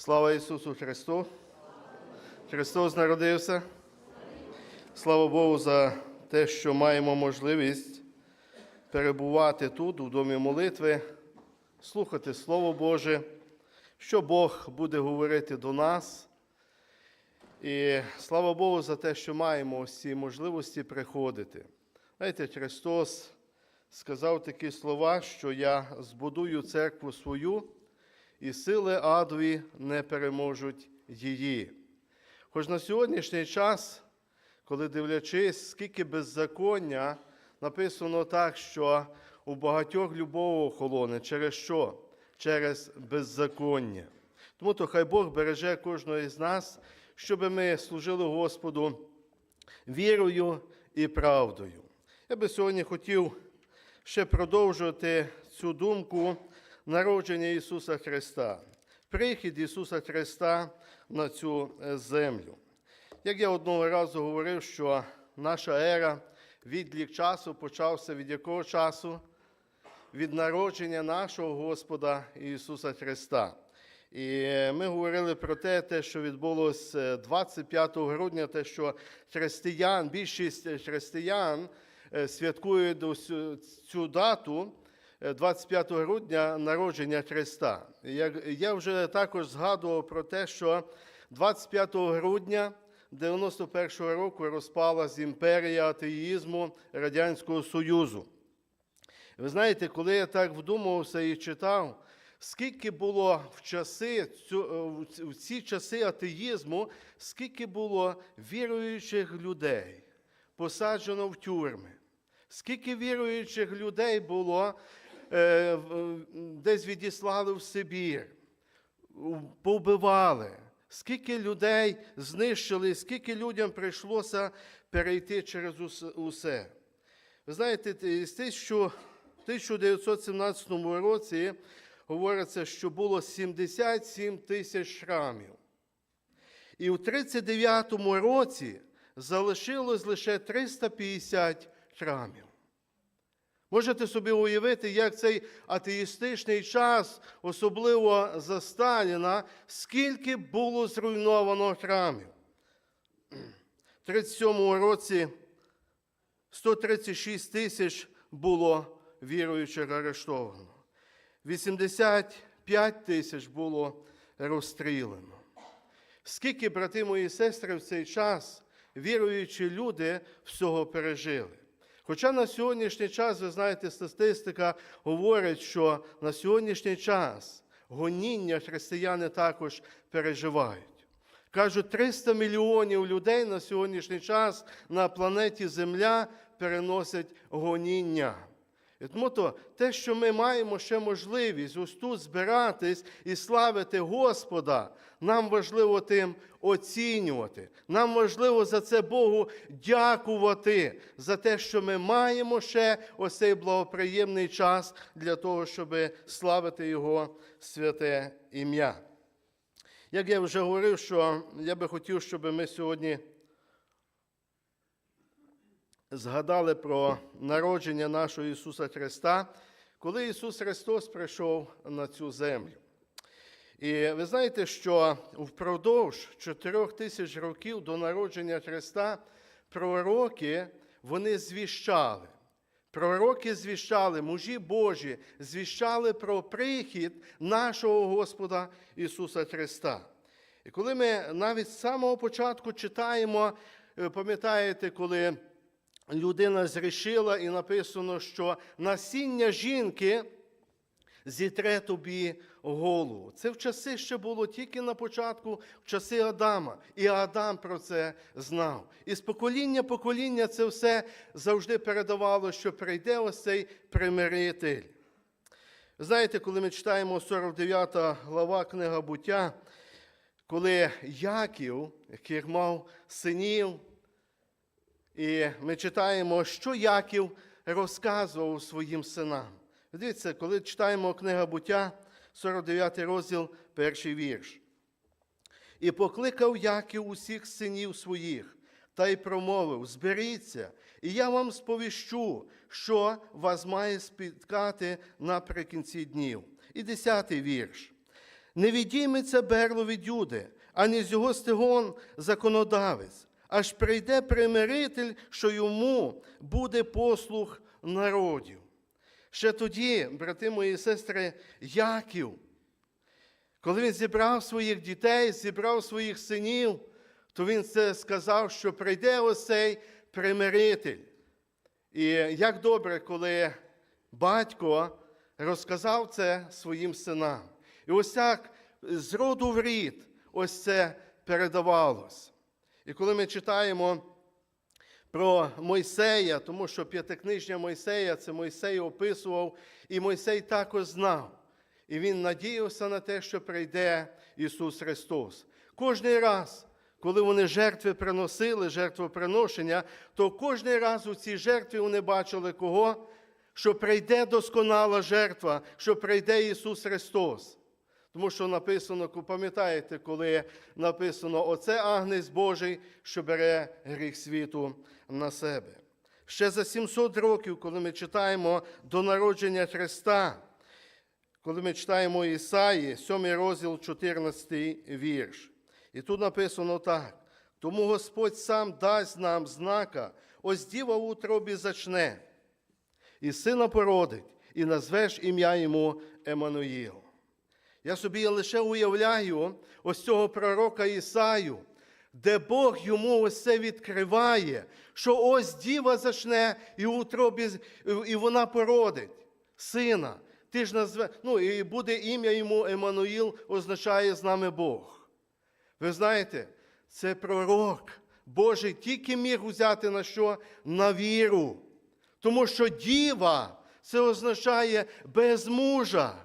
Слава Ісусу Христу! Христос народився. Слава Богу за те, що маємо можливість перебувати тут, у домі молитви, слухати Слово Боже, що Бог буде говорити до нас. І слава Богу за те, що маємо ось ці можливості приходити. Знаєте, Христос сказав такі слова, що я збудую церкву свою, і сили адові не переможуть її. Хоч на сьогоднішній час, коли дивлячись, скільки беззаконня, написано так, що у багатьох любов охолоне. Через що? Через беззаконня. Тому то хай Бог береже кожного із нас, щоб ми служили Господу вірою і правдою. Я би сьогодні хотів ще продовжувати цю думку народження Ісуса Христа, прихід Ісуса Христа на цю е, землю. Як я одного разу говорив, що наша ера, відлік часу почався від якого часу? Від народження нашого Господа Ісуса Христа. І ми говорили про те, те, що відбулося 25 грудня, те, що християн, більшість християн е, святкують цю дату е, 25 грудня народження Христа. Я вже також згадував про те, що 25 грудня 91-го року розпалась імперія атеїзму Радянського Союзу. Ви знаєте, коли я так вдумався і читав, скільки було в часи, е, в ці- часи атеїзму, скільки було віруючих людей посаджено в тюрми, скільки віруючих людей було, е, десь відіслали в Сибір, повбивали, скільки людей знищили, скільки людям прийшлося перейти через усе. Ви знаєте, з тих, що в 1917 році говориться, що було 77 тисяч храмів. І в 1939 році залишилось лише 350 храмів. Можете собі уявити, як цей атеїстичний час, особливо за Сталіна, скільки було зруйновано храмів. В 1937 році 136 тисяч було віруючих арештовано. 85 тисяч було розстріляно. Скільки, брати мої сестри, в цей час віруючі люди всього пережили. Хоча на сьогоднішній час, ви знаєте, статистика говорить, що на сьогоднішній час гоніння християни також переживають. Кажуть, 300 мільйонів людей на сьогоднішній час на планеті Земля переносять гоніння. І тому то те, що ми маємо ще можливість ось тут збиратись і славити Господа, нам важливо тим оцінювати. Нам важливо за це Богу дякувати, за те, що ми маємо ще ось цей благоприємний час для того, щоб славити Його святе ім'я. Як я вже говорив, що я би хотів, щоб ми сьогодні згадали про народження нашого Ісуса Христа, коли Ісус Христос прийшов на цю землю. І ви знаєте, що впродовж чотирьох тисяч років до народження Христа пророки вони звіщали. Пророки звіщали, мужі Божі звіщали про прихід нашого Господа Ісуса Христа. І коли ми навіть з самого початку читаємо, е, пам'ятаєте, коли людина зрішила і написано, що насіння жінки зітре тобі голову. Це в часи ще було тільки на початку, в часи Адама. І Адам про це знав. І з покоління покоління це все завжди передавало, що прийде ось цей примиритель. Знаєте, коли ми читаємо 49 глава книга буття, коли Яків, який мав синів, і ми читаємо, що Яків розказував своїм синам. Дивіться, коли читаємо книга буття, 49 розділ, перший вірш. І покликав Яків усіх синів своїх, та й промовив: Зберіться, і я вам сповіщу, що вас має спіткати наприкінці днів. І десятий вірш. Не відійметься берло від Юди, ані з його стегон законодавець, аж прийде примиритель, що йому буде послух народів. Ще тоді, брати мої сестри, Яків, коли він зібрав своїх дітей, зібрав своїх синів, то він це сказав, що прийде ось цей примиритель. І як добре, коли батько розказав це своїм синам. І ось так з роду в рід ось це передавалось. І коли ми читаємо про Мойсея, тому що п'ятикнижня Мойсея це Мойсей описував, і Мойсей також знав. І він надіявся на те, що прийде Ісус Христос. Кожний раз, коли вони жертви приносили, жертвоприношення, то кожний раз у цій жертві вони бачили кого? Що прийде досконала жертва, що прийде Ісус Христос. Тому що написано, пам'ятаєте, коли написано Оце Агнець Божий, що бере гріх світу на себе. Ще за 700 років, коли ми читаємо до народження Христа, коли ми читаємо Ісаї, 7 розділ, 14 вірш. І тут написано так: тому Господь сам дасть нам знака, ось діва в утробі зачне, і сина породить, і назвеш ім'я йому Еммануїл. Я собі лише уявляю ось цього пророка Ісаю, де Бог йому це відкриває, що ось діва зачне і в утробі, і вона породить сина. Ти ж назве, ну і буде ім'я йому Еммануїл, означає з нами Бог. Ви знаєте, це пророк Божий тільки міг взяти на що? На віру. Тому що діва це означає без мужа.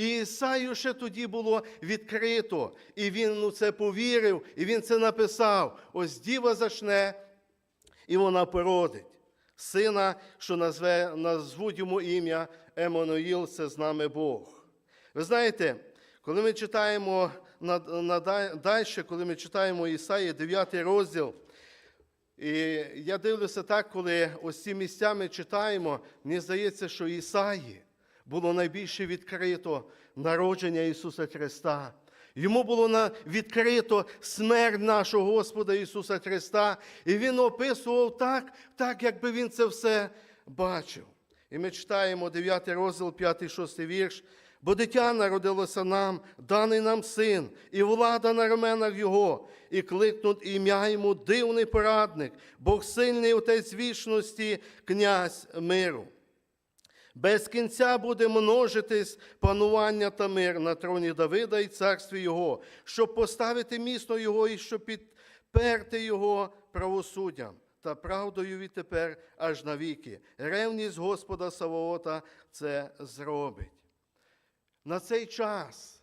І Ісаю ще тоді було відкрито, і він ну, це повірив, і він це написав. Ось діва зачне, і вона породить. Сина, що назве, назвуть йому ім'я Еммануїл, це з нами Бог. Ви знаєте, коли ми читаємо далі, коли ми читаємо Ісаї 9 розділ, і я дивлюся так, коли ось ці місця ми читаємо, мені здається, що Ісаї було найбільше відкрито народження Ісуса Христа. Йому було відкрито смерть нашого Господа Ісуса Христа, і Він описував так, так, якби Він це все бачив. І ми читаємо 9 розділ, 5, 6 вірш. Бо дитя народилося нам, даний нам син, і влада на раменах Його, і кликнуть ім'я йому дивний порадник, Бог сильний отець вічності, князь миру. Без кінця буде множитись панування та мир на троні Давида і царстві Його, щоб поставити місто Його і щоб підперти Його правосуддям та правдою відтепер аж навіки. Ревність Господа Савоота це зробить. На цей час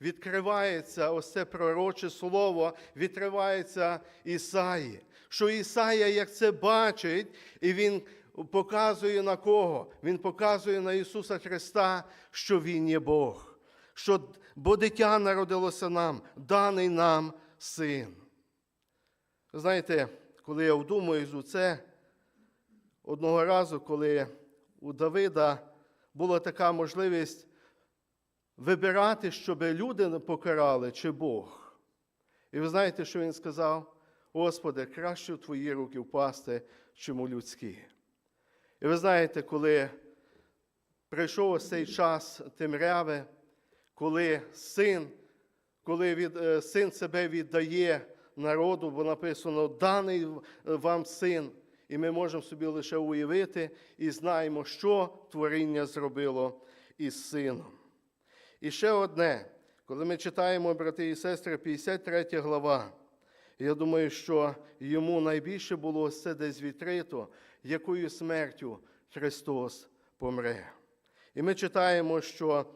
відкривається ось це пророче слово, відкривається Ісаї, що Ісая, як це бачить, і він показує на кого? Він показує на Ісуса Христа, що Він є Бог, що бо дитя народилося нам, даний нам син. Знаєте, коли я вдумуюсь у це, одного разу, коли у Давида була така можливість вибирати, щоб люди покарали, чи Бог. І ви знаєте, що він сказав? Господи, краще в Твої руки впасти, чим у людські. І ви знаєте, коли прийшов ось цей час темряви, коли син, коли від, е, син себе віддає народу, бо написано даний вам син, і ми можемо собі лише уявити і знаємо, що творіння зробило із сином. І ще одне, коли ми читаємо, брати і сестри, 53 глава, я думаю, що йому найбільше було все десь відкрито, якою смертю Христос помре. І ми читаємо, що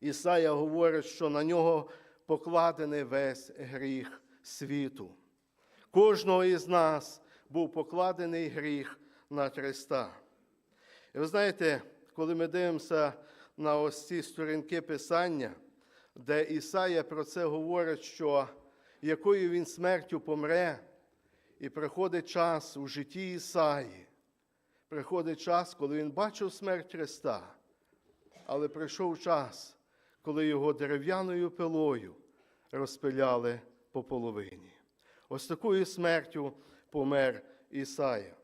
Ісая говорить, що на нього покладений весь гріх світу. Кожного із нас був покладений гріх на Христа. І ви знаєте, коли ми дивимося на ось ці сторінки Писання, де Ісая про це говорить, що якою він смертю помре, і приходить час у житті Ісаї, приходить час, коли він бачив смерть Христа, але прийшов час, коли його дерев'яною пилою розпиляли по половині. Ось такою смертю помер Ісая.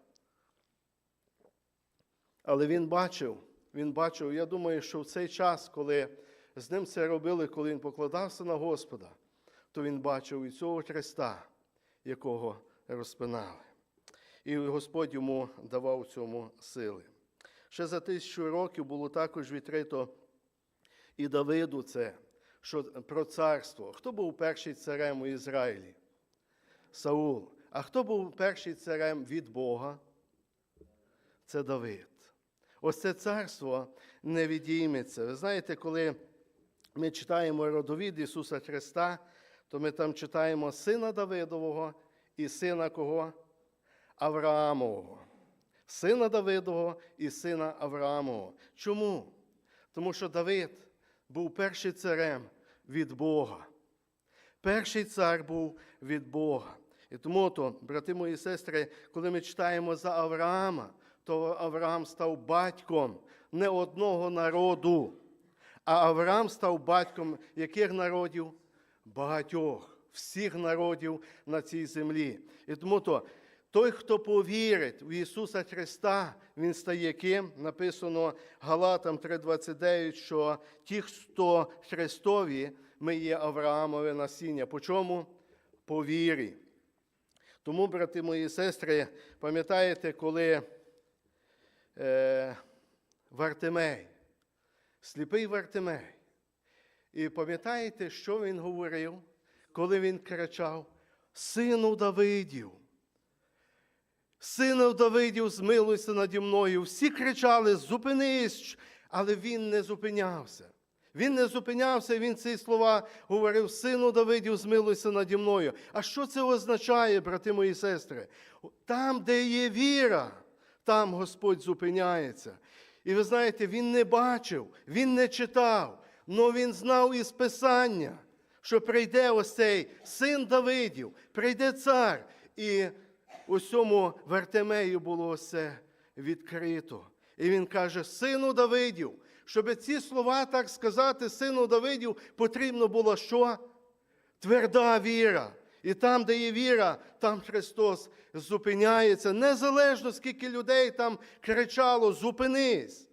Але він бачив, він бачив, я думаю, що в цей час, коли з ним це робили, коли він покладався на Господа, то він бачив і цього Христа, якого розпинали. І Господь йому давав цьому сили. Ще за тисячу років було також відкрито і Давиду це, що про царство. Хто був перший царем у Ізраїлі? Саул. А хто був перший царем від Бога? Це Давид. Ось це царство не відійметься. Ви знаєте, коли ми читаємо родовід Ісуса Христа, то ми там читаємо сина Давидового і сина кого? Авраамового. Сина Давидового і сина Авраамового. Чому? Тому що Давид був перший царем від Бога. Перший цар був від Бога. І тому, то, брати мої сестри, коли ми читаємо за Авраама, то Авраам став батьком не одного народу, а Авраам став батьком яких народів? Багатьох, всіх народів на цій землі. І тому то той, хто повірить в Ісуса Христа, Він стає ким? Написано Галатам 3,29, що ті, хто Христові, ми є Авраамове насіння. По чому? По вірі. Тому, брати мої сестри, пам'ятаєте, коли е, Вартимей, сліпий Вартимей, і пам'ятаєте, що він говорив, коли він кричав: Сину Давидів, Сину Давидів, змилуйся наді мною. Всі кричали: Зупинись, але він не зупинявся. Він не зупинявся, він ці слова говорив: Сину Давидів, змилуйся наді мною. А що це означає, брати мої сестри? Там, де є віра, там Господь зупиняється. І ви знаєте, він не бачив, він не читав, але він знав із Писання, що прийде ось цей син Давидів, прийде цар. І у цьому Вартемею було все відкрито. І він каже: Сину Давидів, щоб ці слова, так сказати, сину Давидів, потрібно було що? Тверда віра. І там, де є віра, там Христос зупиняється. Незалежно, скільки людей там кричало, зупинись.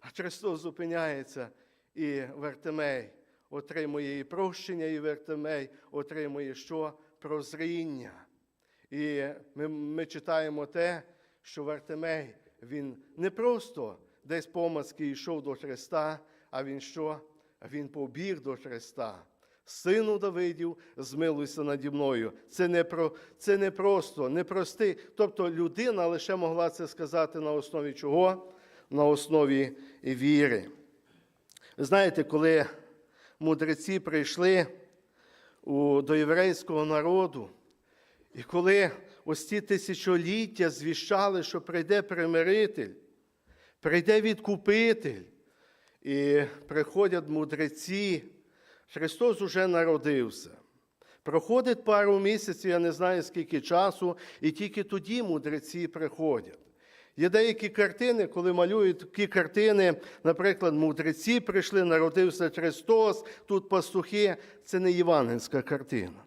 А Христос зупиняється, і Вертемей отримує і прощення, і Вертемей отримує що? Прозріння. І ми, ми читаємо те, що Вартимей, він не просто десь помацки йшов до Христа, а він що? Він побіг до Христа. Сину Давидів, змилуйся наді мною. Це не, про, це не просто, не простий. Тобто людина лише могла це сказати на основі чого? На основі віри. Знаєте, коли мудреці прийшли у, до єврейського народу, і коли ось ці тисячоліття звіщали, що прийде примиритель, прийде відкупитель, і приходять мудреці, Христос уже народився. Проходить пару місяців, я не знаю скільки часу, і тільки тоді мудреці приходять. Є деякі картини, коли малюють такі картини, наприклад, мудреці прийшли, народився Христос, тут пастухи. Це не євангельська картина.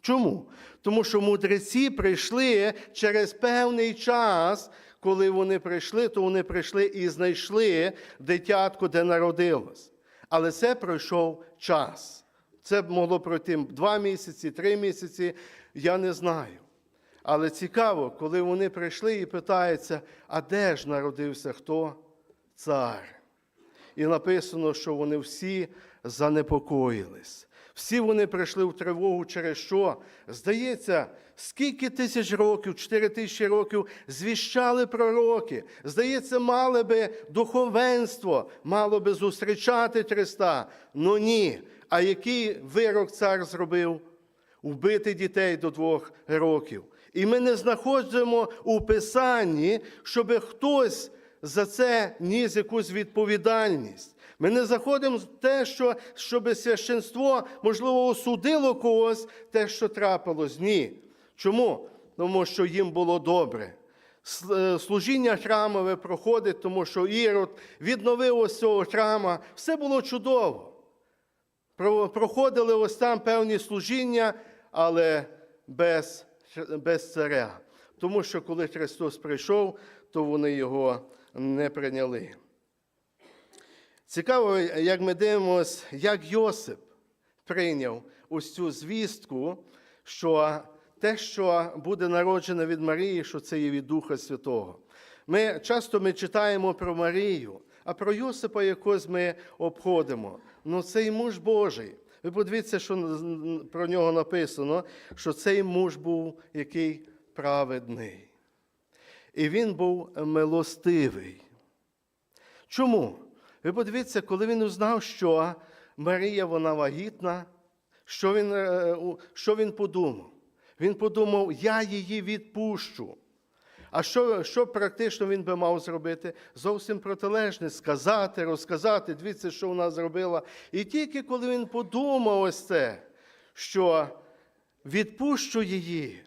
Чому? Тому що мудреці прийшли через певний час, коли вони прийшли, то вони прийшли і знайшли дитятко, де народилось. Але це пройшов час. Це могло пройти два місяці, три місяці, я не знаю. Але цікаво, коли вони прийшли і питаються, а де ж народився хто? Цар. І написано, що вони всі занепокоїлись. Всі вони прийшли в тривогу через що? Здається, скільки тисяч років, чотири тисячі років звіщали пророки. Здається, мали би духовенство, мало би зустрічати Христа. Ну ні. А який вирок цар зробив? Вбити дітей до двох років. І ми не знаходимо у Писанні, щоб хтось за це ніс якусь відповідальність. Ми не заходимо в те, що, щоб священство, можливо, осудило когось те, що трапилось. Ні. Чому? Тому що їм було добре. Служіння храмове проходить, тому що Ірод відновив ось цього храма. Все було чудово. Проходили ось там певні служіння, але без, без царя. Тому що коли Христос прийшов, то вони його не прийняли. Цікаво, як ми дивимося, як Йосип прийняв ось цю звістку, що те, що буде народжене від Марії, що це є від Духа Святого. Ми часто ми читаємо про Марію, а про Йосипа якось ми обходимо. Ну, цей муж Божий. Ви подивіться, що про нього написано, що цей муж був який праведний. І він був милостивий. Чому? Ви подивіться, коли він узнав, що Марія вона вагітна, що він, е, що він подумав? Він подумав, я її відпущу. А що, що практично він би мав зробити? Зовсім протилежне сказати, розказати, дивіться, що вона зробила. І тільки коли він подумав ось це, що відпущу її,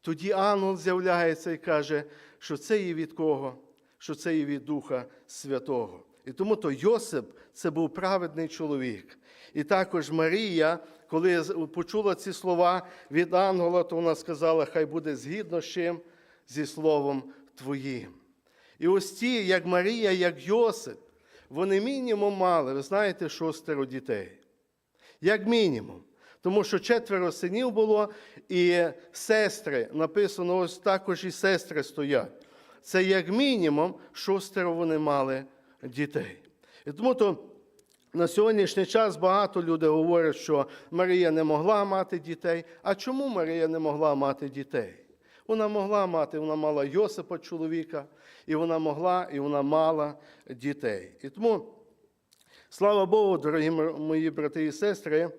тоді ангел з'являється і каже, що це є від кого? Що це є від Духа Святого. І тому то Йосип це був праведний чоловік. І також Марія, коли почула ці слова від ангела, то вона сказала, хай буде згідно з чим? Зі словом Твоїм. І ось ті, як Марія, як Йосип, вони мінімум мали, ви знаєте, шостеро дітей. Як мінімум. Тому що четверо синів було, і сестри, написано, ось також і сестри стоять. Це як мінімум шостеро вони мали дітей. І тому то на сьогоднішній час багато людей говорять, що Марія не могла мати дітей. А чому Марія не могла мати дітей? Вона могла мати, вона мала Йосипа чоловіка, і вона могла, і вона мала дітей. І тому, слава Богу, дорогі мої брати і сестри,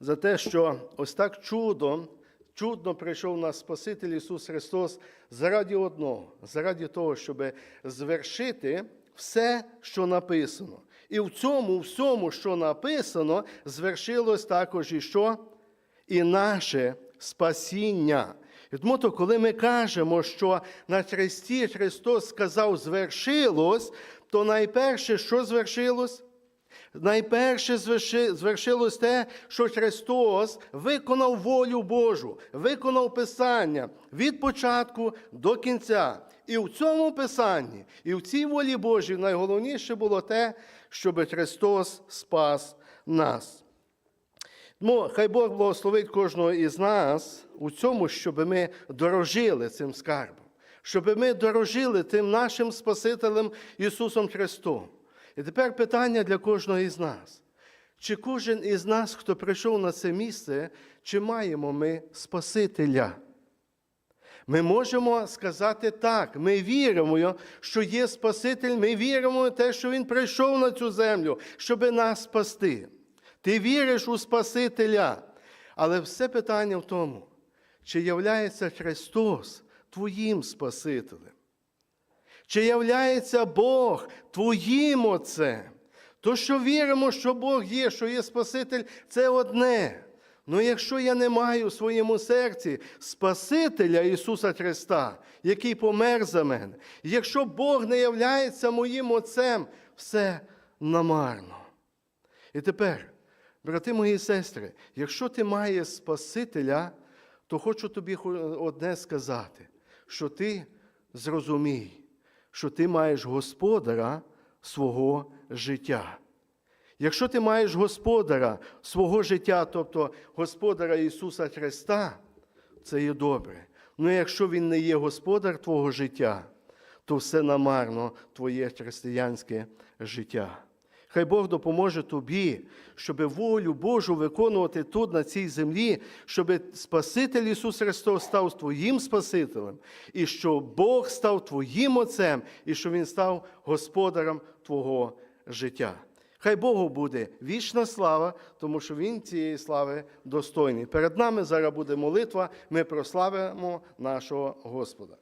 за те, що ось так чудом, чудно прийшов нас Спаситель Ісус Христос заради одного, заради того, щоб звершити все, що написано. І в цьому, всьому, що написано, звершилось також і що? І наше спасіння. І тому, то, коли ми кажемо, що на Христі Христос сказав звершилось, то найперше, що звершилось? Найперше звершилось те, що Христос виконав волю Божу, виконав Писання від початку до кінця. І в цьому Писанні, і в цій волі Божій найголовніше було те, щоб Христос спас нас. Тому хай Бог благословить кожного із нас у цьому, щоб ми дорожили цим скарбом, щоб ми дорожили тим нашим Спасителем Ісусом Христом. І тепер питання для кожного із нас. Чи кожен із нас, хто прийшов на це місце, чи маємо ми Спасителя? Ми можемо сказати так, ми віримо, що є Спаситель, ми віримо в те, що Він прийшов на цю землю, щоб нас спасти. Ти віриш у Спасителя. Але все питання в тому, чи являється Христос твоїм Спасителем? Чи являється Бог твоїм Отцем? То, що віримо, що Бог є, що є Спаситель, це одне. Ну якщо я не маю в своєму серці Спасителя Ісуса Христа, який помер за мене, якщо Бог не являється моїм Отцем, все намарно. І тепер, брати мої сестри, якщо ти маєш Спасителя, то хочу тобі одне сказати, що ти зрозумій, що ти маєш Господара свого життя. Якщо ти маєш Господара свого життя, тобто Господара Ісуса Христа, це є добре. Ну якщо Він не є Господар твого життя, то все намарно твоє християнське життя. Хай Бог допоможе тобі, щоб волю Божу виконувати тут, на цій землі, щоб Спаситель Ісус Христос став твоїм Спасителем, і що Бог став твоїм Отцем, і що Він став господарем твого життя. Хай Богу буде вічна слава, тому що Він цієї слави достойний. Перед нами зараз буде молитва, ми прославимо нашого Господа.